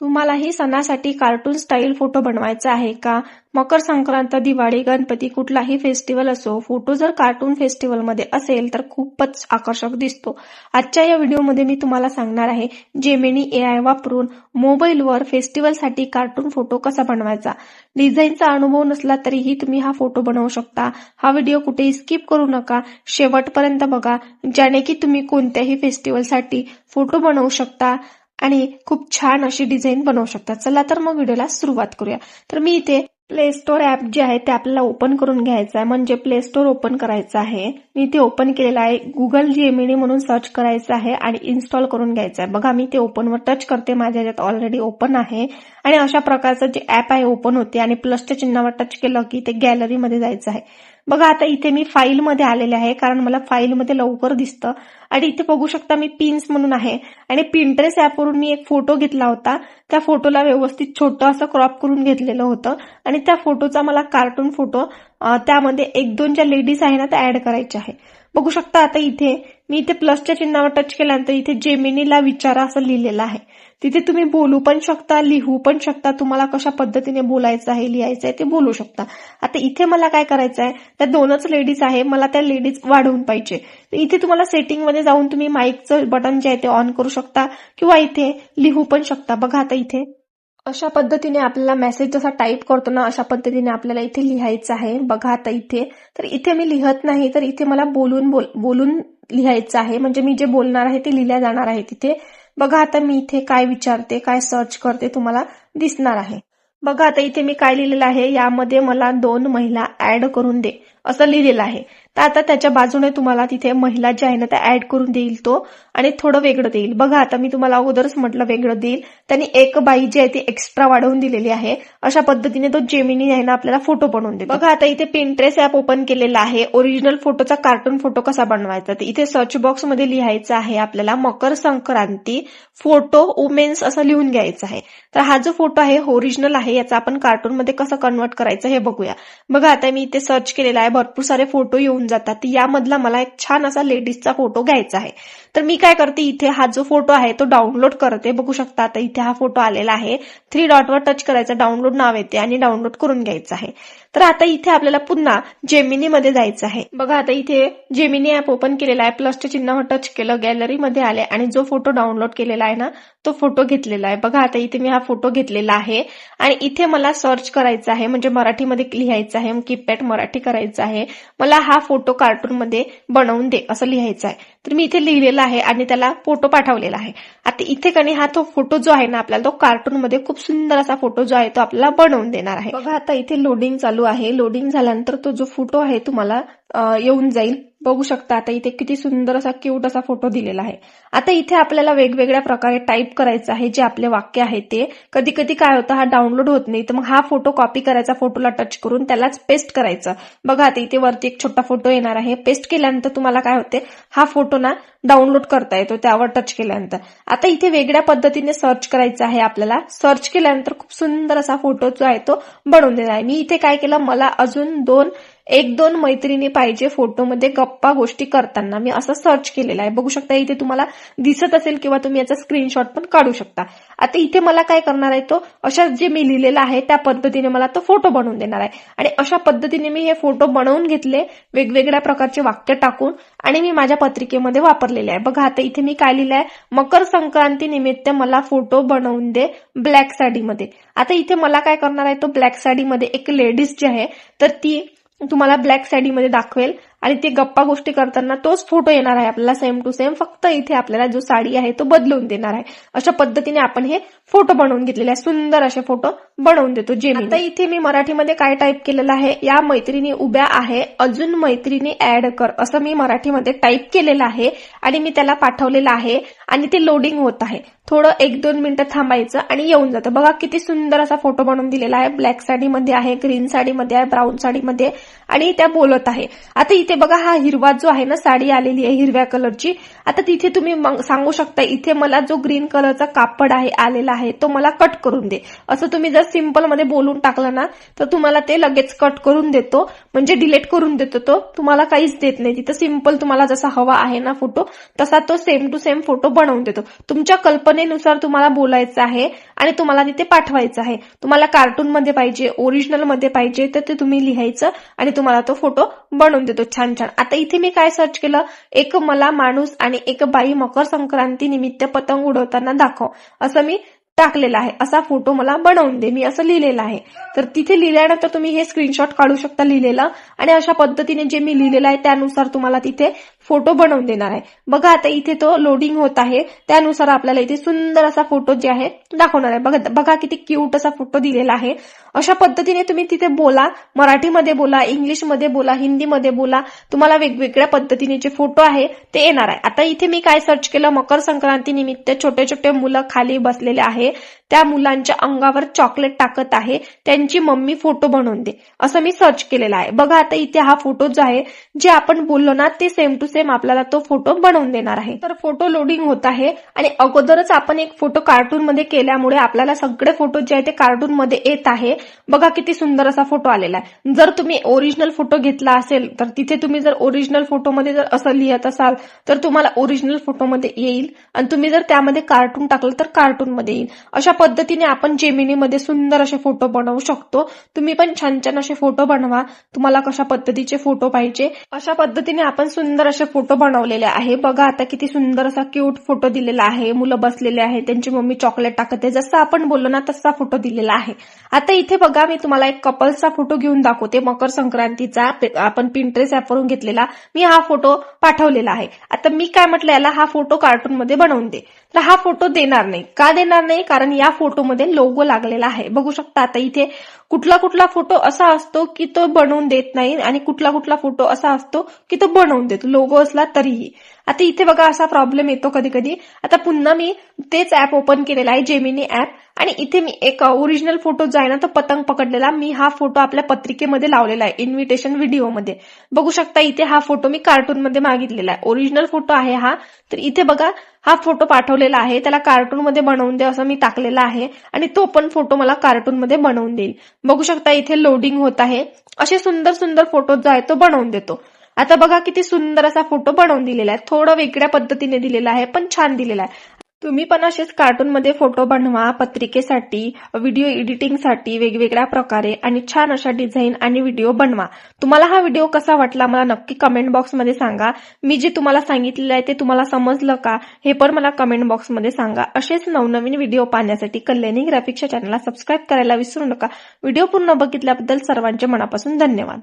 तुम्हालाही सणासाठी cartoon style photo बनवायचा आहे का? मकर संक्रांत दिवाळी गणपती कुठलाही फेस्टिवल असो फोटो जर कार्टून फेस्टिवलमध्ये असेल तर खूपच आकर्षक दिसतो. आजच्या या व्हिडिओमध्ये मी तुम्हाला सांगणार आहे जेमिनी ए आय वापरून मोबाईलवर फेस्टिवलसाठी कार्टून फोटो कसा बनवायचा? डिझाईनचा अनुभव नसला तरीही तुम्ही हा फोटो बनवू शकता. हा व्हिडिओ कुठेही स्किप करू नका. शेवटपर्यंत बघा ज्याने की तुम्ही कोणत्याही फेस्टिवलसाठी फोटो बनवू शकता. आणि खूप छान अशी डिझाईन बनवू शकता चला तर मग व्हिडिओला सुरुवात करूया. तर मी इथे प्ले स्टोअर ऍप जे आहे ते आपल्याला ओपन करून घ्यायचं आहे. म्हणजे प्ले स्टोअर ओपन करायचं आहे. मी ते ओपन केलेलं आहे. गुगल जेमिनी म्हणून सर्च करायचं आहे आणि इन्स्टॉल करून घ्यायचं आहे. बघा मी ते ओपनवर टच करते. माझ्या ह्याच्यात ऑलरेडी ओपन आहे. आणि अशा प्रकारचं जे ऍप आहे ओपन होते आणि प्लसच्या चिन्हावर टच केलं की ते गॅलरीमध्ये जायचं आहे. बघा आता इथे मी फाईलमध्ये आलेले आहे कारण मला फाईलमध्ये लवकर दिसतं. आणि इथे बघू शकता मी पिन्स म्हणून आहे. आणि पिंटरेस ऍपवरून मी एक फोटो घेतला होता. त्या फोटोला व्यवस्थित छोटं असं क्रॉप करून घेतलेलं होतं. आणि त्या फोटोचा मला कार्टून फोटो त्यामध्ये एक दोन ज्या लेडीज आहे ना त्या ऍड करायच्या आहे. बघू शकता आता इथे मी इथे प्लसच्या चिन्हावर टच केल्यानंतर इथे जेमिनीला विचारा असं लिहिलेलं आहे. तिथे तुम्ही बोलू पण शकता लिहू पण शकता तुम्हाला कशा पद्धतीने बोलायचं आहे लिहायचं आहे ते बोलू शकता. आता इथे मला काय करायचं आहे त्या दोनच लेडीज आहे मला त्या लेडीज वाढवून पाहिजे. तर इथे तुम्हाला सेटिंगमध्ये जाऊन तुम्ही माईकचं बटन जे आहे ते ऑन करू शकता किंवा इथे लिहू पण शकता. बघा आता इथे. अशा पद्धतीने आपल्याला मेसेज जसा टाईप करतो ना अशा पद्धतीने आपल्याला इथे लिहायचं आहे. बघा आता इथे. तर इथे मी लिहत नाही तर इथे मला बोलून बोल बोलून लिहायचं आहे. म्हणजे मी जे बोलणार आहे ते लिहिल्या जाणार आहे तिथे. बघा आता मी इथे काय विचारते काय सर्च करते तुम्हाला दिसणार आहे. बघा आता इथे मी काय लिहिलेलं आहे यामध्ये मला दोन महिला ऍड करून दे. असं लिहिलेलं आहे. तर आता त्याच्या बाजूने तुम्हाला तिथे महिला ज्या आहे ना त्या ऍड करून देईल तो आणि थोडं वेगळं देईल. बघा आता मी तुम्हाला अगोदरच म्हटलं वेगळं देईल. त्यांनी एक बाई जी आहे ती एक्स्ट्रा वाढवून दिलेली आहे. अशा पद्धतीने तो जेमिनी आहे ना आपल्याला फोटो बनवून देतो. बघा आता इथे पिंट्रेस ऍप ओपन केलेला आहे. ओरिजिनल फोटोचा कार्टून फोटो कसा बनवायचा? तर इथे सर्च बॉक्समध्ये लिहायचं आहे आपल्याला मकर संक्रांती फोटो वुमेन्स असं लिहून घ्यायचं आहे. तर हा जो फोटो आहे ओरिजिनल आहे. याचा आपण कार्टून मध्ये कसं कन्वर्ट करायचं हे बघूया. बघा आता मी इथे सर्च केलेला आहे. भरपूर सारे फोटो येऊन जातात. यामधला मला एक छान असा लेडीजचा फोटो घ्यायचा आहे. तर मी काय करते इथे हा जो फोटो आहे तो डाउनलोड करते. बघू शकता आता इथे हा फोटो आलेला आहे. थ्री डॉटवर टच करायचा. डाउनलोड नाव येते आणि डाउनलोड करून घ्यायचा आहे. तर आता इथे आपल्याला पुन्हा जेमिनी मध्ये जायचं आहे. बघा आता इथे जेमिनी ऍप ओपन केलेला आहे. प्लसच्या चिन्हावर टच केलं गॅलरीमध्ये आले आणि जो फोटो डाउनलोड केलेला आहे ना तो फोटो घेतलेला आहे. बघा आता इथे मी हा फोटो घेतलेला आहे. आणि इथे मला सर्च करायचा आहे म्हणजे मराठीमध्ये लिहायचं आहे. किपॅट मराठी करायचं आहे. मला हा फोटो कार्टून मध्ये बनवून दे असं लिहायचं आहे. तर मी इथे लिहिलेला आहे आणि त्याला फोटो पाठवलेला आहे. आता इथे कणी हा तो फोटो जो आहे ना आपल्याला तो कार्टून मध्ये खूप सुंदर असा फोटो जो आहे तो आपल्याला बनवून देणार आहे. बघा आता इथे लोडिंग चालू आहे. लोडिंग झाल्यानंतर तो जो फोटो आहे तुम्हाला येऊन जाईल. बघू शकता. आता इथे किती सुंदर असा क्यूट असा फोटो दिलेला आहे. आता इथे आपल्याला वेगवेगळ्या प्रकारे टाईप करायचं आहे जे आपले वाक्य आहे ते. कधी कधी काय होतं हा डाउनलोड होत नाही तर मग हा फोटो कॉपी करायचा फोटोला टच करून त्यालाच पेस्ट करायचं. बघा आता इथे वरती एक छोटा फोटो येणार आहे. पेस्ट केल्यानंतर तुम्हाला काय होते हा फोटो ना डाउनलोड करता येतो त्यावर टच केल्यानंतर. आता इथे वेगळ्या पद्धतीने सर्च करायचं आहे आपल्याला. सर्च केल्यानंतर खूप सुंदर असा फोटो जो आहे तो बनवून देणार आहे. मी इथे काय केलं मला अजून दोन एक दोन मैत्रिणी पाहिजे फोटोमध्ये गप्पा गोष्टी करताना. मी असं सर्च केलेलं आहे. बघू शकता इथे तुम्हाला दिसत असेल किंवा तुम्ही याचा स्क्रीनशॉट पण काढू शकता. आता इथे मला काय करणार आहे तो? अशा जे मी लिहिलेलं आहे त्या पद्धतीने मला तो फोटो बनवून देणार आहे. आणि अशा पद्धतीने मी हे फोटो बनवून घेतले वेगवेगळ्या प्रकारचे वाक्य टाकून आणि मी माझ्या पत्रिकेमध्ये वापरलेले आहे. बघा आता इथे मी काय लिहिलं आहे मकर संक्रांती निमित्त मला फोटो बनवून दे ब्लॅक साडीमध्ये. आता इथे मला काय करणार आहे तो ब्लॅक साडीमध्ये एक लेडीज जी आहे तर ती तुम्हाला ब्लॅक साडीमध्ये दाखवेल. आणि ते गप्पा गोष्टी करताना तोच फोटो येणार आहे आपल्याला सेम टू सेम फक्त इथे आपल्याला जो साडी आहे तो बदलून देणार आहे. अशा पद्धतीने आपण हे फोटो बनवून घेतलेले आहे. सुंदर असे फोटो बनवून देतो जे आता इथे मी मराठीमध्ये काय टाईप केलेलं आहे? या मैत्रिणी उभ्या आहे अजून मैत्रिणी ऍड कर. असं मी मराठीमध्ये टाईप केलेलं आहे आणि मी त्याला पाठवलेलं आहे आणि ते लोडिंग होत आहे. थोडं एक दोन मिनिटं थांबायचं आणि येऊन जातं. बघा किती सुंदर असा फोटो बनवून दिलेला आहे. ब्लॅक साडीमध्ये आहे ग्रीन साडीमध्ये आहे ब्राऊन साडीमध्ये आणि त्या बोलत आहे. आता इथे बघा हा हिरवा जो आहे ना साडी आलेली आहे हिरव्या कलरची आता तिथे तुम्ही मग सांगू शकता इथे मला जो ग्रीन कलरचा कापड आहे आलेला आहे तो मला कट करून दे. असं तुम्ही जर सिंपलमध्ये बोलून टाकलं ना तर तुम्हाला ते लगेच कट करून देतो. म्हणजे डिलीट करून देतो तो. तुम्हाला काहीच देत नाही. तिथं सिंपल तुम्हाला जसा हवा आहे ना फोटो तसा तो सेम टू सेम फोटो बनवून देतो. तुमच्या कल्पनेनुसार तुम्हाला बोलायचं आहे आणि तुम्हाला तिथे पाठवायचं आहे. तुम्हाला कार्टून मध्ये पाहिजे ओरिजिनलमध्ये पाहिजे तर ते तुम्ही लिहायचं आणि तुम्हाला तो फोटो बनवून देतो. छान छान. आता इथे मी काय सर्च केलं? एक मला माणूस आणि एक बाई मकर संक्रांती निमित्त पतंग उडवताना दाखव. असं मी टाकलेला आहे. असा फोटो मला बनवून दे. मी असं लिहिलेलं आहे. तर तिथे लिहिल्यानंतर तुम्ही हे स्क्रीनशॉट काढू शकता लिहिलेलं. आणि अशा पद्धतीने जे मी लिहिलेलं आहे त्यानुसार तुम्हाला तिथे फोटो बनवून देणार आहे. बघा आता इथे तो लोडिंग होत आहे. त्यानुसार आपल्याला इथे सुंदर असा फोटो जे आहे दाखवणार आहे. बघा बघा किती क्यूट असा फोटो दिलेला आहे. अशा पद्धतीने तुम्ही तिथे बोला मराठीमध्ये बोला इंग्लिशमध्ये बोला हिंदीमध्ये बोला. तुम्हाला वेगवेगळ्या पद्धतीने जे फोटो आहे ते येणार आहे. आता इथे मी काय सर्च केलं? मकर संक्रांती निमित्त छोटे छोटे मुलं खाली बसलेले आहे. त्या मुलांच्या अंगावर चॉकलेट टाकत आहे. त्यांची मम्मी फोटो बनवून दे. असं मी सर्च केलेला आहे. बघा आता इथे हा फोटो जो आहे जे आपण बोललो ना ते सेम टू सेम आपल्याला तो फोटो बनवून देणार आहे. तर फोटो लोडिंग होत आहे आणि अगोदरच आपण एक फोटो कार्टून मध्ये केल्यामुळे आपल्याला सगळे फोटो जे आहे ते कार्टून मध्ये येत आहे. बघा किती सुंदर असा फोटो आलेला आहे. जर तुम्ही ओरिजिनल फोटो घेतला असेल तर तिथे तुम्ही जर ओरिजिनल फोटोमध्ये जर असं लिहित असाल तर तुम्हाला ओरिजिनल फोटोमध्ये येईल. आणि तुम्ही जर त्यामध्ये कार्टून टाकलं तर कार्टून मध्ये येईल. अशा पद्धतीने आपण जेमिनीमध्ये सुंदर असे फोटो बनवू शकतो. तुम्ही पण छान छान असे फोटो बनवा. तुम्हाला कशा पद्धतीचे फोटो पाहिजे? अशा पद्धतीने आपण सुंदर असे फोटो बनवलेले आहे. बघा आता किती सुंदर असा क्यूट फोटो दिलेला आहे. मुलं बसलेले आहे त्यांची मम्मी चॉकलेट टाकते. जसं आपण बोललो ना तसा फोटो दिलेला आहे. आता इथे बघा मी तुम्हाला एक कपल्सचा फोटो घेऊन दाखवते मकर संक्रांतीचा. आपण पिंट्रेस ऍपवरून घेतलेला. मी हा फोटो पाठवलेला आहे. आता मी काय म्हटलं याला हा फोटो कार्टून मध्ये बनवून दे. तर हा फोटो देणार नाही. का देणार नाही? कारण या फोटोमध्ये लोगो लागलेला आहे. बघू शकता आता इथे कुठला कुठला फोटो असा असतो की तो बनवून देत नाही आणि कुठला कुठला फोटो असा असतो की तो बनवून देतो. लोगो असला तरीही. आता इथे बघा असा प्रॉब्लेम येतो कधी कधी आता पुन्हा मी तेच ऍप ओपन केलेला आहे जेमिनी ऍप आणि इथे मी एक ओरिजिनल फोटो जो आहे ना तो पतंग पकडलेला. मी हा फोटो आपल्या पत्रिकेमध्ये लावलेला आहे इन्व्हिटेशन व्हिडिओमध्ये बघू शकता इथे हा फोटो मी कार्टून मध्ये मागितलेला आहे. ओरिजिनल फोटो आहे हा. तर इथे बघा हा फोटो पाठवलेला आहे. त्याला कार्टून मध्ये बनवून दे असं मी टाकलेला आहे. आणि तो पण फोटो मला कार्टून मध्ये बनवून देईल. बघू शकता इथे लोडिंग होत आहे. असे सुंदर सुंदर फोटो जो आहे तो बनवून देतो. आता बघा किती सुंदर असा फोटो बनवून दिलेला आहे. थोडं वेगळ्या पद्धतीने दिलेला आहे पण छान दिलेला आहे. तुम्ही पण असेच कार्टून मध्ये फोटो बनवा पत्रिकेसाठी व्हिडिओ एडिटिंगसाठी वेगवेगळ्या प्रकारे आणि छान अशा डिझाईन आणि व्हिडिओ बनवा. तुम्हाला हा व्हिडिओ कसा वाटला मला नक्की कमेंट बॉक्समध्ये सांगा. मी जे तुम्हाला सांगितलेलं आहे ते तुम्हाला समजलं का हे पण मला कमेंट बॉक्समध्ये सांगा. असेच नवनवीन व्हिडिओ पाहण्यासाठी कल्याणी ग्राफिक्सच्या चॅनलला सबस्क्राईब करायला विसरू नका. व्हिडिओ पूर्ण बघितल्याबद्दल सर्वांचे मनापासून धन्यवाद.